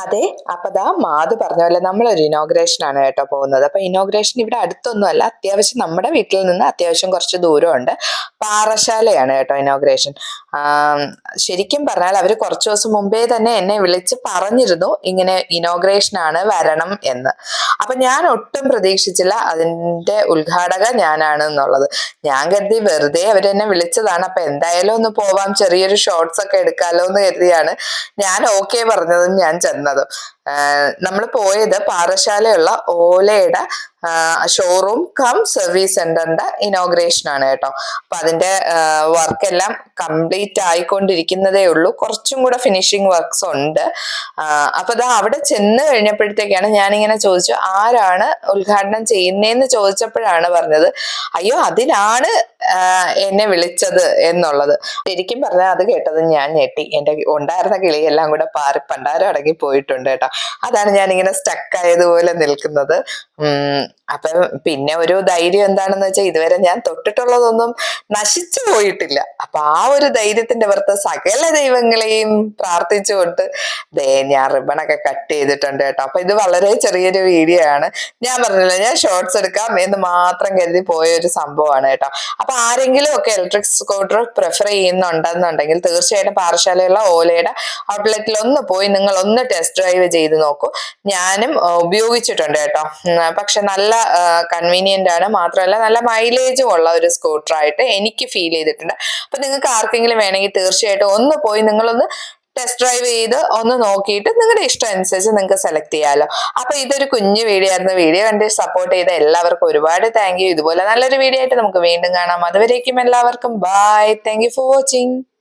അതെ അപ്പൊ ദാ മാധു പറഞ്ഞ പോലെ നമ്മളൊരു ഇനോഗ്രേഷൻ ആണ് കേട്ടോ പോകുന്നത്. അപ്പൊ ഇനോഗ്രേഷൻ ഇവിടെ അടുത്തൊന്നുമല്ല അത്യാവശ്യം നമ്മുടെ വീട്ടിൽ നിന്ന് അത്യാവശ്യം കുറച്ച് ദൂരമുണ്ട്. പാറശാലയാണ് കേട്ടോ ഇനോഗ്രേഷൻ ശരിക്കും പറഞ്ഞാൽ അവർ കുറച്ച് ദിവസം മുമ്പേ തന്നെ എന്നെ വിളിച്ച് പറഞ്ഞിരുന്നു ഇങ്ങനെ ഇനോഗ്രേഷൻ ആണ് വരണം എന്ന്. അപ്പൊ ഞാൻ ഒട്ടും പ്രതീക്ഷിച്ചില്ല അതിന്റെ ഉദ്ഘാടക ഞാനാണ് എന്നുള്ളത് ഞാൻ കരുതി വെറുതെ അവരെന്നെ വിളിച്ചതാണ്. അപ്പൊ എന്തായാലും ഒന്ന് പോവാം. ചെറിയൊരു ഷോർട്സ് ഒക്കെ എടുക്കാലോ എന്ന് കരുതിയാണ് ഞാൻ ഓക്കെ പറഞ്ഞതും ഞാൻ ചെന്നതും. നമ്മൾ പോയത് പാറശാലയുള്ള ഓലയുടെ ഷോറൂം കം സർവീസ് സെന്ററിന്റെ ഇനോഗ്രേഷൻ ആണ് കേട്ടോ. അപ്പൊ അതിന്റെ വർക്ക് എല്ലാം കംപ്ലീറ്റ് ആയിക്കൊണ്ടിരിക്കുന്നതേ ഉള്ളൂ. കുറച്ചും കൂടെ ഫിനിഷിംഗ് വർക്ക്സ് ഉണ്ട്. അപ്പൊ അത് അവിടെ ചെന്ന് കഴിഞ്ഞപ്പോഴത്തേക്കാണ് ഞാനിങ്ങനെ ചോദിച്ചു ആരാണ് ഉദ്ഘാടനം ചെയ്യുന്നതെന്ന് ചോദിച്ചപ്പോഴാണ് പറഞ്ഞത്. അയ്യോ അതിനാണ് എന്നെ വിളിച്ചത് എന്നുള്ളത്. ശരിക്കും പറഞ്ഞാൽ അത് കേട്ടത് ഞാൻ ഞെട്ടി. എന്റെ ഉണ്ടായിരുന്ന കിളിയെല്ലാം കൂടെ പാറി പണ്ടാരം അടങ്ങി പോയിട്ടുണ്ട് കേട്ടോ. അതാണ് ഞാൻ ഇങ്ങനെ സ്റ്റക്ക് ആയതുപോലെ നിൽക്കുന്നത്. അപ്പൊ പിന്നെ ഒരു ധൈര്യം എന്താണെന്ന് വെച്ചാൽ ഇതുവരെ ഞാൻ തൊട്ടിട്ടുള്ളതൊന്നും നശിച്ചു പോയിട്ടില്ല. അപ്പൊ ആ ഒരു ധൈര്യത്തിന്റെ പുറത്ത് സകല ദൈവങ്ങളെയും പ്രാർത്ഥിച്ചുകൊണ്ട് ദേ ഞാൻ റിബണൊക്കെ കട്ട് ചെയ്തിട്ടുണ്ട് കേട്ടോ. അപ്പൊ ഇത് വളരെ ചെറിയൊരു വീഡിയോ ആണ്. ഞാൻ പറഞ്ഞില്ല ഞാൻ ഷോർട്സ് എടുക്കാം എന്ന് മാത്രം കരുതി പോയ ഒരു സംഭവമാണ് കേട്ടോ. അപ്പൊ ആരെങ്കിലും ഒക്കെ ഇലക്ട്രിക് സ്കൂട്ടർ പ്രിഫർ ചെയ്യുന്നുണ്ടെന്നുണ്ടെങ്കിൽ തീർച്ചയായിട്ടും പാറശാലയുള്ള ഓലയുടെ ഔട്ട്ലെറ്റിൽ ഒന്ന് പോയി നിങ്ങൾ ഒന്ന് ടെസ്റ്റ് ഡ്രൈവ് ചെയ്ത് നോക്കൂ. ഞാനും ഉപയോഗിച്ചിട്ടുണ്ട് കേട്ടോ. പക്ഷെ നല്ല കൺവീനിയന്റ് ആണ്. മാത്രമല്ല നല്ല മൈലേജും ഉള്ള ഒരു സ്കൂട്ടറായിട്ട് എനിക്ക് ഫീൽ ചെയ്തിട്ടുണ്ട്. അപ്പൊ നിങ്ങൾക്ക് ആർക്കെങ്കിലും വേണമെങ്കിൽ തീർച്ചയായിട്ടും ഒന്ന് പോയി നിങ്ങളൊന്ന് ടെസ്റ്റ് ഡ്രൈവ് ചെയ്ത് ഒന്ന് നോക്കിയിട്ട് നിങ്ങളുടെ ഇഷ്ടം അനുസരിച്ച് നിങ്ങൾക്ക് സെലക്ട് ചെയ്യാമല്ലോ അപ്പൊ ഇതൊരു കുഞ്ഞു വീഡിയോ ആയിരുന്നു. വീഡിയോ കണ്ട് സപ്പോർട്ട് ചെയ്ത എല്ലാവർക്കും ഒരുപാട് താങ്ക് യു ഇതുപോലെ നല്ലൊരു വീഡിയോ ആയിട്ട് നമുക്ക് വീണ്ടും കാണാം. അതുവരേക്കും എല്ലാവർക്കും ബൈ താങ്ക് ഫോർ വാച്ചിങ്